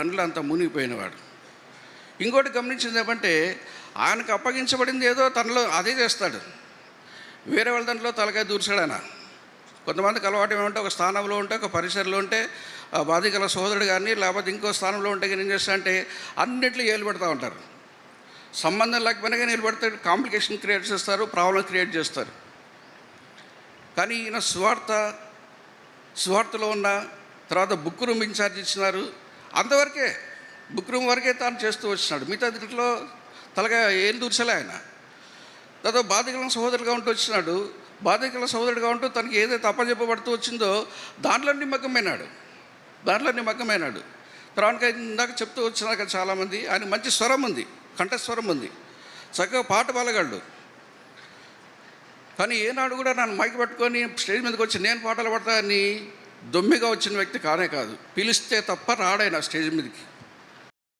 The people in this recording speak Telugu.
పనులు అంత మునిగిపోయినవాడు. ఇంకోటి గమనించింది ఏమంటే ఆయనకు అప్పగించబడింది ఏదో తనలో అదే చేస్తాడు. వేరే వాళ్ళ దాంట్లో తలకాయ దూర్చాడు ఆయన కొంతమందికి అలవాటు ఏమంటే ఒక స్థానంలో ఉంటే ఒక పరిసరలో ఉంటే ఆ బాధికల సోదరుడు కానీ లేకపోతే ఇంకో స్థానంలో ఉంటే కానీ ఏం చేస్తా అంటే అన్నింటిలో ఏలు పెడతా ఉంటారు. సంబంధం లేకపోయినా కానీ నిలబెడతాడు కాంప్లికేషన్ క్రియేట్ చేస్తారు ప్రాబ్లం క్రియేట్ చేస్తారు. కానీ ఈయన స్వార్థ స్వార్థలో ఉన్న తర్వాత బుక్ రూమ్ ఇన్ఛార్జ్ ఇచ్చినారు. అంతవరకే బుక్ రూమ్ వరకే తాను చేస్తూ వచ్చినాడు. మిగతా దీంట్లో తలగా ఏం దూర్చలే ఆయన. తర్వాత బాధికుల సహోదరుగా ఉంటూ వచ్చినాడు. బాధికుల సహోదరుడుగా ఉంటూ తనకి ఏదైతే అప్పచెప్పబడుతూ వచ్చిందో దాంట్లో నిమగ్నమైనాడు దాంట్లో నిమగ్నమైనాడు తర్వాత ఇందాక చెప్తూ వచ్చినాక చాలామంది. ఆయన మంచి స్వరం ఉంది. కంఠస్వరం ఉంది. చక్కగా పాట పాడగలడు. కానీ ఏనాడు కూడా నన్ను మైకి పట్టుకొని స్టేజ్ మీదకి వచ్చి నేను పాటలు పడతా అని దొమ్మిగా వచ్చిన వ్యక్తి కానే కాదు. పిలిస్తే తప్ప రాడాయన స్టేజ్ మీదకి?